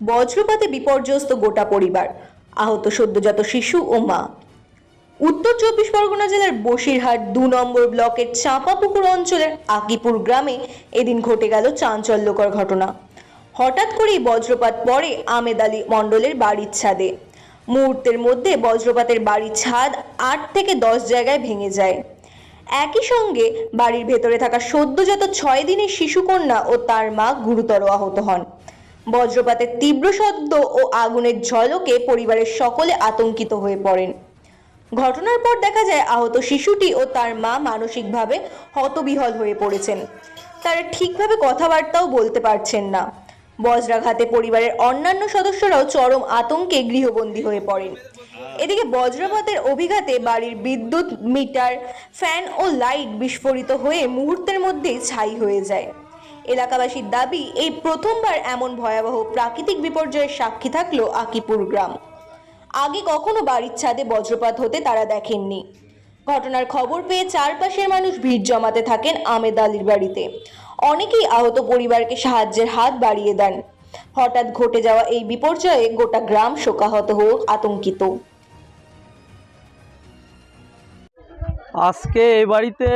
বজ্রপাতে বিপর্যস্ত গোটা পরিবার, আহত সদ্যজাত শিশু ও মা। উত্তর চব্বিশ পরগনা জেলার বসিরহাট দু নম্বর ব্লকের চাঁপাপুকুর অঞ্চলের আকিপুর গ্রামে এদিন ঘটে গেল চাঞ্চল্যকর ঘটনা। হঠাৎ করেই বজ্রপাত পড়ে আমেদ আলী মণ্ডলের বাড়ির ছাদে। মুহূর্তের মধ্যে বজ্রপাতের বাড়ির ছাদ আট থেকে দশ জায়গায় ভেঙে যায়। একই সঙ্গে বাড়ির ভেতরে থাকা সদ্যজাত ছয় দিনের শিশুকন্যা ও তার মা গুরুতর আহত হন। বজ্রপাতের তীব্র শব্দ ও আগুনের ঝলকে পরিবারের সকলে আতঙ্কিত হয়ে পড়েন। ঘটনার পর দেখা যায় আহত শিশুটি ও তার মা মানসিকভাবে হতবিহল হয়ে পড়েছেন। তারা ঠিকভাবে কথাবার্তাও বলতে পারছেন না। বজ্রাঘাতে পরিবারের অন্যান্য সদস্যরাও চরম আতঙ্কে গৃহবন্দী হয়ে পড়েন। এদিকে বজ্রপাতের অভিঘাতে বাড়ির বিদ্যুৎ, মিটার, ফ্যান ও লাইট বিস্ফোরিত হয়ে মুহূর্তের মধ্যেই ছাই হয়ে যায়। এলাকাবাসীর দাবি, এই প্রথমবার এমন ভয়াবহ প্রাকৃতিক বিপর্যয়ের সাক্ষী থাকল আকিপুর গ্রাম। আগে কখনো বাড়ির ছাদে বজ্রপাত হতে তারা দেখেননি। ঘটনার খবর পেয়ে চারপাশের মানুষ ভিড় জমাতে থাকেন আমেদ আলীর বাড়িতে। অনেকেই আহত পরিবারকে সাহায্যের হাত বাড়িয়ে দেন। হঠাৎ ঘটে যাওয়া এই বিপর্যয়ে গোটা গ্রাম শোকাহত হোক আতঙ্কিত। আজকে এই বাড়িতে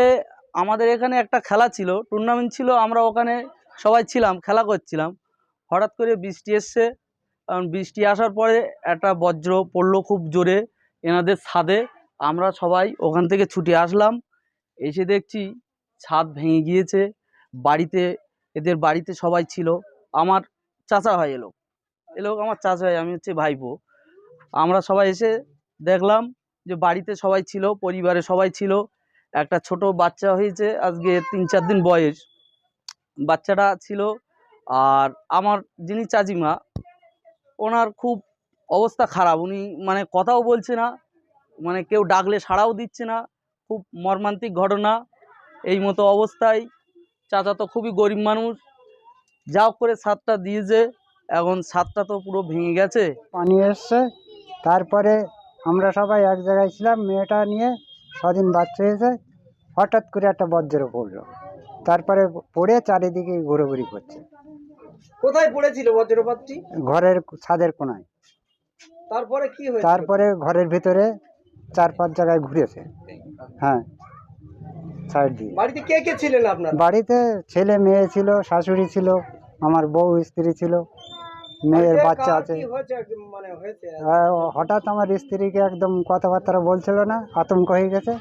আমাদের এখানে একটা খেলা ছিল টুর্নামেন্ট ছিল, আমরা ওখানে সবাই ছিলাম, খেলা করছিলাম। হঠাৎ করে বৃষ্টি এসছে, কারণ বৃষ্টি আসার পরে একটা বজ্র পড়ল খুব জোরে এনাদের ছাদে, আমরা সবাই ওখান থেকে ছুটে আসলাম, এসে দেখছি ছাদ ভেঙে গিয়েছে, বাড়িতে, এদের বাড়িতে সবাই ছিল। আমার চাচা হয় এলো এলো আমার চাচা হয় আমি হচ্ছে ভাইপো। আমরা সবাই এসে দেখলাম যে বাড়িতে সবাই ছিল, পরিবারে সবাই ছিল। একটা ছোট বাচ্চা হয়েছে, আজকে তিন চার দিন বয়স। বাচ্চাটা ছিল আর আমার যিনি চাচিমা, ওনার খুব অবস্থা খারাপ। উনি মানে কথাও বলছে না মানে কেউ ডাকলে সাড়াও দিচ্ছে না, খুব মর্মান্তিক ঘটনা। এই মতো অবস্থায় চাচা তো খুবই গরিব মানুষ। যা হোক করে ছাদটা দিয়েছে, এখন ছাদটা তো পুরো ভেঙে গেছে। পানি এসছে, তারপরে আমরা সবাই এক জায়গায় ছিলাম মেয়েটা নিয়ে ছদিন বাচ্চা হয়েছে হঠাৎ করে একটা বজ্র পড়ল। তারপরে পড়ে চারিদিকে ঘোরাঘুরি করছে। কোথায় পড়েছিল বজ্রপাতটি? ঘরের ছাদের কোনায়। তারপরে কি হয়েছে তারপরে ঘরের ভিতরে চার পাঁচ জায়গায় ঘুরেছে। হ্যাঁ সাইড দিয়ে। বাড়িতে কে কে ছিলেন আপনার? বাড়িতে ছেলে মেয়ে ছিল শাশুড়ি ছিল আমার বউ স্ত্রী ছিল। মেয়ের বাচ্চা আছে। মানে আর হঠাৎ আমার স্ত্রীকে একদম কথাবার্তা বলছিল না আতঙ্ক হয়ে গেছে।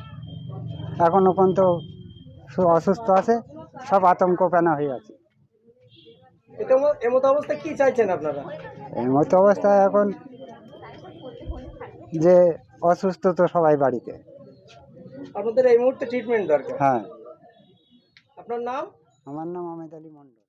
এখনও পর্যন্ত অসুস্থ আছে সব আতঙ্ক পেনা হয়ে আছে। এমত অবস্থা কি চাইছেন আপনারা? এই অবস্থায় এখন যে অসুস্থ তো সবাই বাড়িতে। আপনাদের এই মুহূর্তে ট্রিটমেন্ট দরকার। হ্যাঁ। আপনার নাম? আমার নাম আমেদ আলী মন্ডল